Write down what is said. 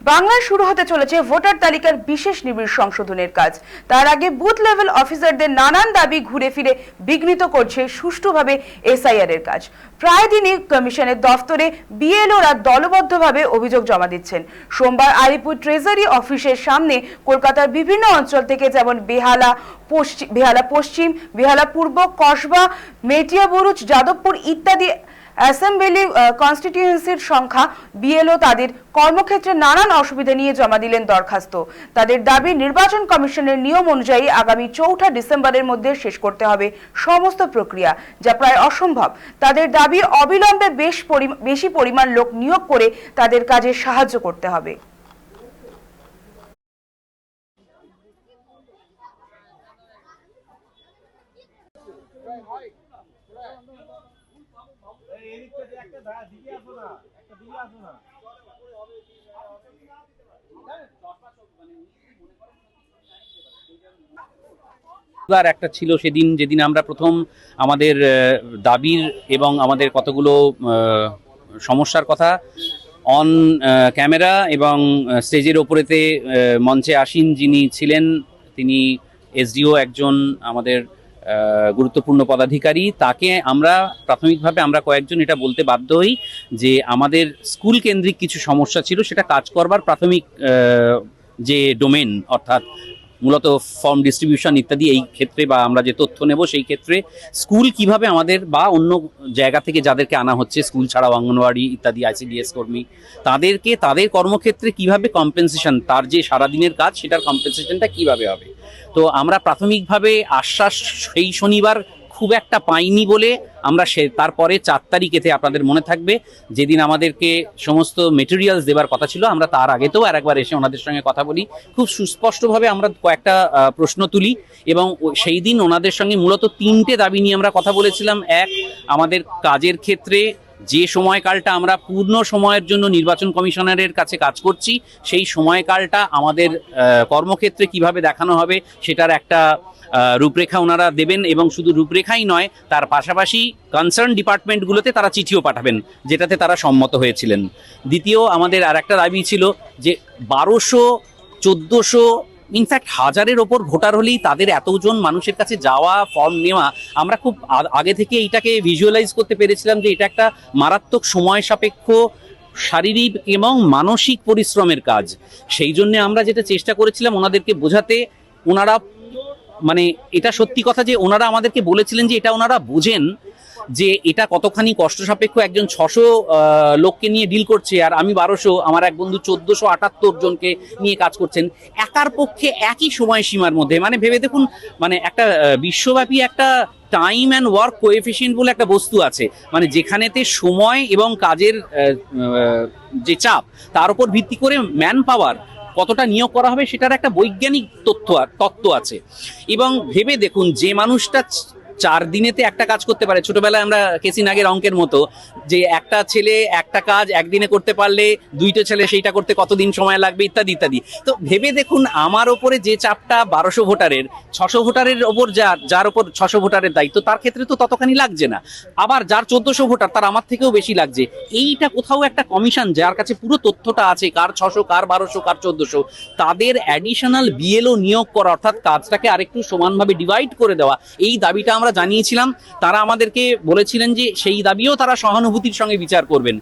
বাংলায় শুরু হতে চলেছে ভোটার তালিকার বিশেষ নিবিড় সংশোধনের কাজ। তার আগে বুথ লেভেল অফিসারদের নানান দাবি ঘুরে ফিরে বিঘ্নিত করছে সুষ্ঠুভাবে এসআইআর এর কাজ। প্রায় দিনই কমিশনের দফতরে বিএলওরা দলবদ্ধভাবে অভিযোগ জমা দিচ্ছেন। সোমবার আলিপুর ট্রেজারি অফিসের সামনে কলকাতার বিভিন্ন অঞ্চল থেকে যেমন বেহালা পশ্চিম বেহালা পশ্চিম, বেহালা পূর্ব, কসবা, মেটিয়া বুরুজ যাদবপুর ইত্যাদি অ্যাসেম্বলি কনস্টিটিউয়েন্সির সংখ্যা, বিএলও তাদের কর্মক্ষেত্রে নানান অসুবিধা নিয়ে জমা দিলেন দরখাস্ত। তাদের দাবি, নির্বাচন কমিশনের নিয়ম অনুযায়ী আগামী চৌঠা ডিসেম্বরের মধ্যে শেষ করতে হবে সমস্ত প্রক্রিয়া, যা প্রায় অসম্ভব। তাদের দাবি, অবিলম্বে বেশ বেশি পরিমাণ লোক নিয়োগ করে তাদের কাজে সাহায্য করতে হবে। আর একটা ছিল সেদিন, যেদিন আমরা প্রথম আমাদের দাবির এবং আমাদের কতগুলো সমস্যার কথা অন ক্যামেরা এবং স্টেজের ওপরেতে মঞ্চে আসীন যিনি ছিলেন, তিনি এসডিও একজন আমাদের গুরুত্বপূর্ণ পদাধিকারী। তাকে আমরা প্রাথমিকভাবে আমরা কয়েকজন এটা বলতে বাধ্য হই যে আমাদের স্কুল কেন্দ্রিক কিছু সমস্যা ছিল, সেটা কাজ করবার প্রাথমিক যে ডোমেন, অর্থাৎ মূলত ফর্ম ডিস্ট্রিবিউশন ইত্যাদি, এই ক্ষেত্রে বা আমরা যে তথ্য নেব সেই ক্ষেত্রে স্কুল কীভাবে আমাদের বা অন্য জায়গা থেকে যাদেরকে আনা হচ্ছে, স্কুল ছাড়াও অঙ্গনওয়াড়ি ইত্যাদি, আইসিডিএস কর্মী, তাদেরকে, তাদের কর্মক্ষেত্রে কীভাবে কম্পেনসেশন তার যে সারাদিনের কাজ, সেটার কম্পেনসেশনটা কীভাবে হবে? তো আমরা প্রাথমিকভাবে আশ্বাস সেই শনিবার খুব একটা পাইনি বলে আমরা সে তারপরে চার তারিখেতে আপনাদের মনে থাকবে। যেদিন আমাদেরকে সমস্ত মেটেরিয়ালস দেবার কথা ছিল, আমরা তার আগেতেও আর একবার এসে ওনাদের সঙ্গে কথা বলি। খুব সুস্পষ্টভাবে আমরা কয়েকটা প্রশ্ন তুলি এবং সেই দিন ওনাদের সঙ্গে মূলত তিনটে দাবি নিয়ে আমরা কথা বলেছিলাম। এক, আমাদের কাজের ক্ষেত্রে যে সময়কালটা আমরা পূর্ণ সময়ের জন্য নির্বাচন কমিশনারের কাছে কাজ করছি, সেই সময়কালটা আমাদের কর্মক্ষেত্রে কীভাবে দেখানো হবে সেটার একটা রূপরেখা ওনারা দেবেন এবং শুধু রূপরেখাই নয়, তার পাশাপাশি কনসার্ন ডিপার্টমেন্টগুলোতে তারা চিঠিও পাঠাবেন, যেটাতে তারা সম্মত হয়েছিলেন। দ্বিতীয় আমাদের আর একটা দাবি ছিল যে বারোশো, চোদ্দোশো ইনফ্যাক্ট হাজারের ওপর ভোটার হলেই তাদের এতজন মানুষের কাছে যাওয়া ফর্ম নেওয়া, আমরা খুব আগে থেকে এইটাকে ভিজুয়ালাইজ করতে পেরেছিলাম যে এটা একটা মারাত্মক সময় সাপেক্ষ শারীরিক এবং মানসিক পরিশ্রমের কাজ। সেই জন্য আমরা যেটা চেষ্টা করেছিলাম ওনাদেরকে বোঝাতে, ওনারা মানে এটা সত্যি কথা যে ওনারা আমাদেরকে বলেছিলেন যে এটা ওনারা বোঝেন যে এটা কতখানি কষ্ট সাপেক্ষ একজন ছশো লোককে নিয়ে ডিল করছে আর আমি বারোশো, আমার এক বন্ধু চোদ্দশো আটাত্তর জনকে নিয়ে কাজ করছেন, একার পক্ষে একই সময়সীমার মধ্যে। মানে ভেবে দেখুন মানে একটা বিশ্বব্যাপী একটা টাইম অ্যান্ড ওয়ার্ক কোএফিসিয়েন্ট বলে একটা বস্তু আছে। মানে যেখানেতে সময় এবং কাজের যে চাপ, তার উপর ভিত্তি করে ম্যান পাওয়ার কতটা নিয়োগ করা হবে সেটার একটা বৈজ্ঞানিক তথ্য, তত্ত্ব আছে। এবং ভেবে দেখুন, যে মানুষটা চার দিনেতে একটা কাজ করতে পারে। ছোটবেলায় আমরা কেসি নাগের অঙ্কের মতো যে একটা ছেলে একটা কাজ একদিনে করতে পারলে দুইটা ছেলে সেইটা করতে কতদিন সময় লাগবে ইত্যাদি ইত্যাদি। তো ভেবে দেখুন আমার ওপরে যে চাপটা বারোশো ভোটারের, ছশো ভোটারের ওপর যার যার ওপর ছশো ভোটারের দায়িত্ব, তার ক্ষেত্রে তো ততখানি লাগছে না। আবার যার চোদ্দশো ভোটার, তার আমার থেকেও বেশি লাগছে। এইটা কোথাও একটা কমিশন, যার কাছে পুরো তথ্যটা আছে, কার ছশো, কার বারোশো, কার চোদ্দশো, তাদের অ্যাডিশনাল বিএলও নিয়োগ করা, অর্থাৎ কাজটাকে আরেকটু সমানভাবে ডিভাইড করে দেওয়া, এই দাবিটা আমরা জানিয়েছিলাম তারা আমাদেরকে বলেছিলেন যে সেই দাবিও তারা সহানুভূতির সঙ্গে বিচার করবেন।